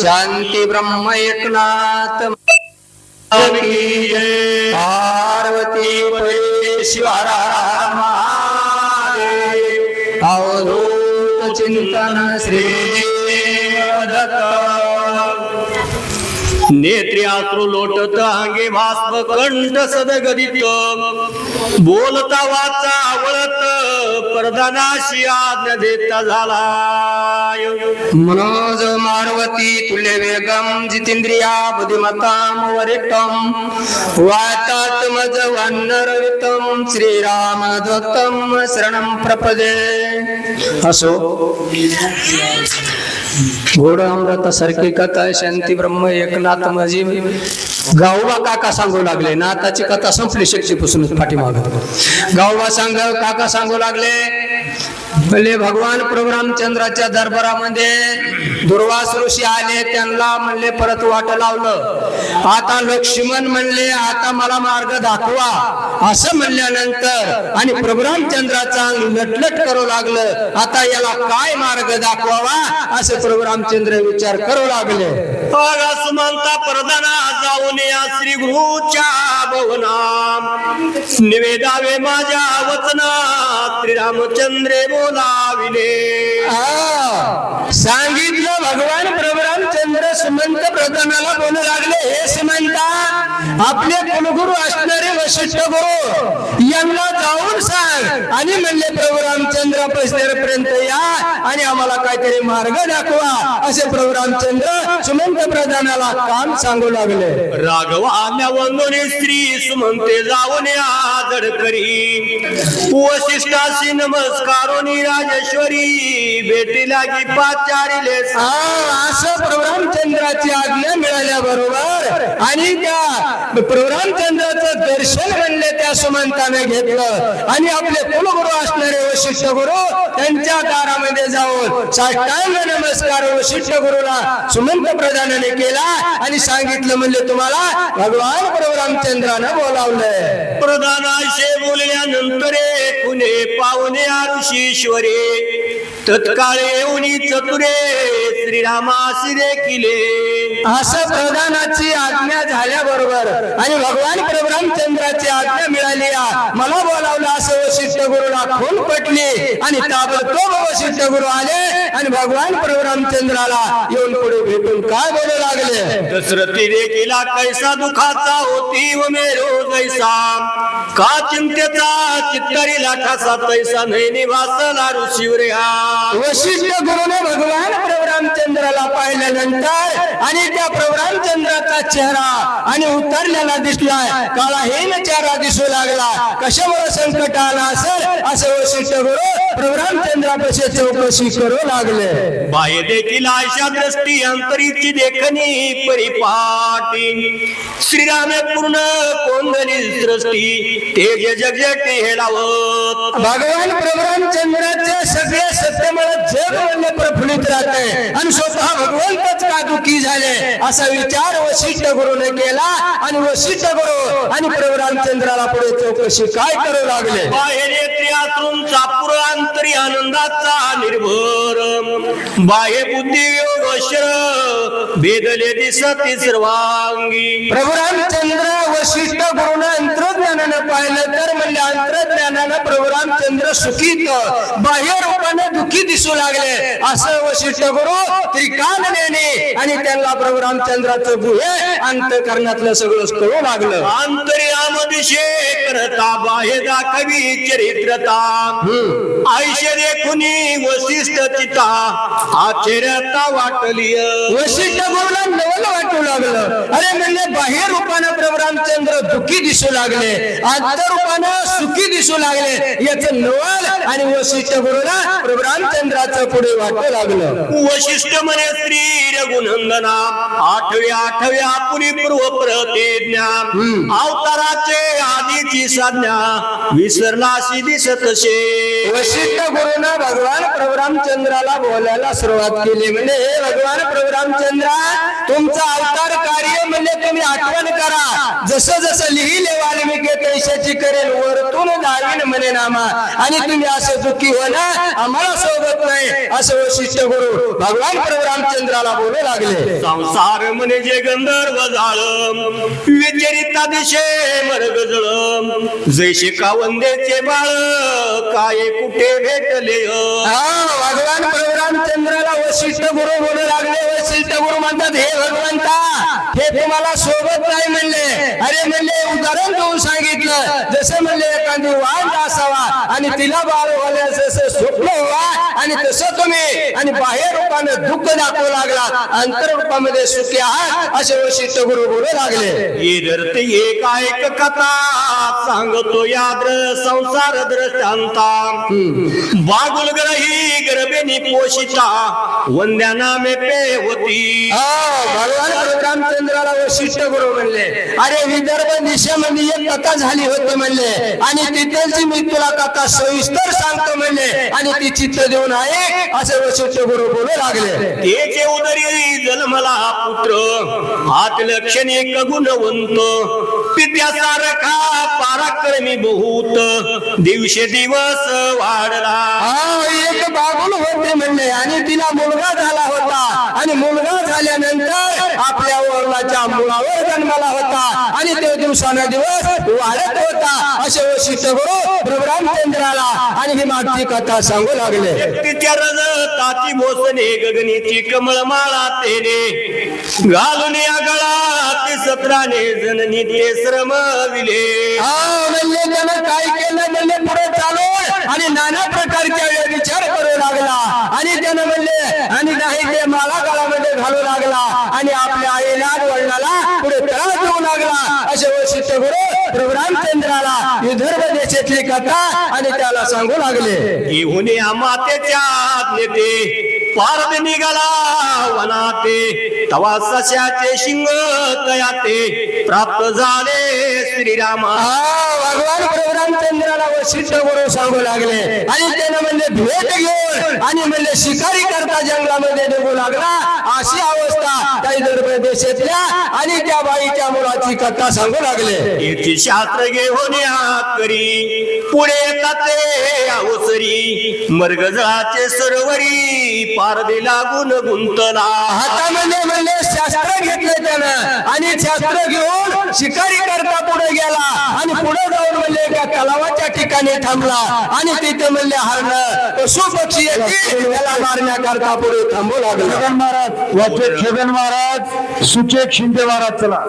शांती ब्रह्म एकनाथ। पार्वती अवधूत चिंतन श्री नेत्री आत्रू लोटत अंगे भास्म कंठ सदगदित बोलता वाचा आवळत। प्रधानाशी आज्ञा देता झाला मनोज मारवती तुल्य वेगम जितेंद्रिया बुद्धिमताम वरिष्ठम वातात मज वन्नरवितम श्रीराम दत्तम शरणम प्रपदे। असो। घोड अमृत सारखी कथा शांती ब्रह्म एकनाथ मजी। गावबा काका सांगू लागले नाथाची कथा संपली शक्तीपासूनच पाठीमाग. गावबा सांग काका सांगू लागले भले भगवान प्रभू रामचंद्राच्या दरबारामध्ये दुर्वास ऋषी आले त्यांना म्हणले परत वाट लावलं. आता लक्ष्मण म्हणले आता मला मार्ग दाखवा. असं म्हणल्यानंतर आणि प्रभू रामचंद्राचा लटलट करू लागलं. आता याला काय मार्ग दाखवावा? असं प्रभू रामचंद्र विचार करू लागले. सुमंता प्रधाना जाऊन या श्री गुरुच्या भवना निवेदावे माझ्या वचना श्रीरामचंद्रे बोलाविले हा, सांगितलं भगवान प्रभू रामचंद्र सुमंत प्रधानाला बोलू लागले हे सुमंता आपले कुलगुरू असणारे वशिष्ठ गुरु यांना जाऊन सांग. आणि म्हणले प्रभू रामचंद्र पर्यंत या आणि आम्हाला काहीतरी मार्ग दाखवा. असे प्रभू रामचंद्र सुमंत प्रधानाला काम सांगू लागले. राघवाम्या वंदोने स्त्री सुमंते जाऊन आदड करी. वशिष्ठाशी नमस्कारोनी राजेश्वरी भेटी लागी पाचारिले असं प्रभू रामचंद्राची आज्ञा मिळाल्या बरोबर आणि त्या प्रभुरामचंद्राचं दर्शन म्हणले त्या सुमंताने घेतलं. आणि आपले कुलगुरु असणारे वशिष्ठ गुरु त्यांच्या दारामध्ये जाऊन साष्टांग नमस्कार वशिष्ठ गुरुला सुमंत प्रधानाने केला आणि सांगितलं म्हणजे तुम्हाला भगवान प्रभुरामचंद्रानं बोलावलंय. प्रधानाशे बोलल्यानंतर कुणे पावणे आरुषीश्वरे तत्काळे येऊनी चतुरे श्रीरामासी देखिले असं प्रधानाची आज्ञा झाल्याबरोबर आणि भगवान प्रभू रामचंद्राची आज्ञा मिळाली. मला बोलावलं असं वशिष्ठ गुरुला खून पटली आणि ताबडतोब वशिष्ठ गुरु आले आणि भगवान प्रभू रामचंद्राला येऊन पुढे भेटून काय बोलू लागले? दशरथी देखिला कैसा दुखाचा होती व मेरो जैसा. का चिंतेचा चित्तरीला कसा तैसा नाही निवासला हा. वशिष्ठ गुरुने भगवान प्रभू रामचंद्राला पाहिल्यानंतर आणि त्या प्रभू रामचंद्राचा चेहरा आणि उतरलेला दिसलाय. काळाहीन चेहरा दिसू लागला. कशामुळे संकट आला असेल? असं वशिष्ठ गुरु प्रभू रामचंद्रापाशी चौकशी करू लागले. बाह्य देखील आशा दृष्टी अंतरीची देखणी परिपाटी. श्रीरामे पूर्ण कोंदणी दृष्टी. तेज जगजटे हेलावत भगवान प्रभू रामचंद्राचे सगळे सत्यमळ जग म्हणले प्रफुल्लित राहते. आणि स्वतः भगवंतच का दुखी झाले? असा विचार वशिष्ठ गुरुने केला आणि वशिष्ठ गुरु आणि प्रभू रामचंद्राला पुढे चौकशी काय करू लागले? बाहेर येते आनंदाचा निर्भर. बाह्य बुद्धी शर भेदले दिसती सर्वांगी. प्रभू रामचंद्र वशिष्ठ गुरुनं अंतर्ज्ञानानं पाहिलं तर म्हणजे अंतर्ज्ञानानं प्रभू रामचंद्र सुखीत बाह्य रूपाने दुःखी दिसू लागले. असं वशिष्ठ गुरु त्रिकालने आणि त्यांना प्रभू रामचंद्राचं गुहे अंतकरणातलं सगळं कळू लागलं. अंतर्याम दिशे करता बाह्य दाखवी चरित्रता. आयुष्य देखुनी वशिष्ठ चिता आश्चर्यता वाटली वशिष्ठ गुरुला नवल वाटू लागलं. अरे म्हणजे बाह्य रूपानं प्रभू रामचंद्र दुःखी दिसू लागले. अंतर रूपानं सुखी दिसू लागले. याच नवल आणि वशिष्ठ गुरुला प्रभू रामचंद्राचं पुढे वाटू लागलं. वशिष्ठ म्हणे श्री रघुनंदना आठव्या आठव्या पुरी पूर्व प्रतिज्ञा अवताराचे आधीची संज्ञा विसरलाशी दिसत शे वशिष्ठ गुरुनं भगवान प्रभू रामचंद्राला बोलायला सुरुवात केली. म्हणजे हे भगवान प्रभू रामचंद्रा तुमचं अवतार कार्य म्हणले तुम्ही आठवण करा. जसं जसं लिहिले वाल्मिकी तैशाची करेल वरतून दावीन म्हणे नामा. आणि तुम्ही असं दुःखी हो ना आम्हाला सोबत नाही असं वशिष्ठ गुरु भगवान प्रभू रामचंद्राला बोलू लागले. संसार म्हणजे गंधर्व जाळ विचरिता दिशे मर्ग जळ जैसे का वंदेचे बाळ काय कुठे भेटले? हा भगवान प्रभू रामचंद्राला वशिष्ठ गुरु बोलू लागले वशिष्ठ गुरु म्हणतात हे भगवंता हे तुम्हाला सोबत नाही म्हणले. अरे म्हणले उदाहरण देऊन सांगितलं. जसे म्हणले एखादी वाण असावा आणि तिला बाळ होण्यास जसं स्वप्न व्हा. आणि तसं तुम्ही आणि बाहेर रूपानं दुःख दाखवू लागला अंतर रूपामध्ये सुखी आहात असे वशिष्ठ गुरु बोलू लागले. एक ऐक कथा सांगतो याद्र संसार दृष्टांता. बागुल ग्रही गर्भेनी पोषिता वंद्या नामे पे होती. हा भगवान रामचंद्राला वशिष्ठ गुरु म्हणले. अरे विदर्भ दिशेमध्ये एक कथा झाली होती म्हणले. आणि तिथलची मी तुला कथा सविस्तर सांगतो म्हणले. आणि ती चित्त देऊन आहे असे वशिष्ठ गुरु बोलू लागले. तेचे उदरी जन्मला पुत्र हात लक्षणे गुणवंत पित्यासारखा पराक्रमी बहुत दिवसे दिवस वाढला. एक बागुल होते म्हणले आणि तिला मुलगा झाला होता. आणि मुलगा झाल्यानंतर आपल्या वडिलाच्या मुलावर जन्माला होता. आणि ते दिवसाना दिवस वाढत होता. असे वशिष्ठ गुरु प्रभू रामचंद्राला आणि ही मागची कथा सांगू लागले. रजताची भोसने गगनीची कमळ माळा तेने. घालून या गळात सत्राने जननी ते श्रम विले. हा म्हणजे त्यानं काय केलं? म्हणजे पुढे चालून. आणि नाना प्रकारच्या विचार करू लागला. आणि त्यानं म्हणले आणि नाही ते माला काळामध्ये घालू लागला. आणि आपल्या आईला वडिलाला पुढे त्रास लागला. असे वशिष्ठ गुरु प्रभू रामचंद्राला विदर्भ देशातली कथा आणि त्याला सांगू लागले. घेऊन या मातेच्या नेते पारद निघाला वनाते. तवा सशाचे शिंग तयाते. प्राप्त झाले श्रीरामा. भगवान प्रभू रामचंद्राला वशिष्ठ गुरु सांगू लागले. आणि त्यानं म्हणले भेट घेऊन. आणि म्हणले शिकारी करता जंगलामध्ये निघू लागला. अशी अवस्था काही दर्भ देशातल्या आणि त्या बाईच्या मुलाची कथा सांगू लागले. याची शास्त्र घेऊन करी. पुढे येतात ते अवसरी. मर्गजळाचे सरोवरी पारदे लागून गुंतला. हातामध्ये म्हणले शास्त्र घेतले त्यानं. आणि शास्त्र घेऊन शिकारी करता पुढे गेला. आणि पुढे जाऊन म्हणले एका तलावाच्या ठिकाणी थांबला. आणि तिथे म्हणले हरण पशु पक्षी त्याला मारण्याकरता पुढे थांबू लागला. महाराज वाचे छगन महाराज सुचेत शिंदे महाराज चला.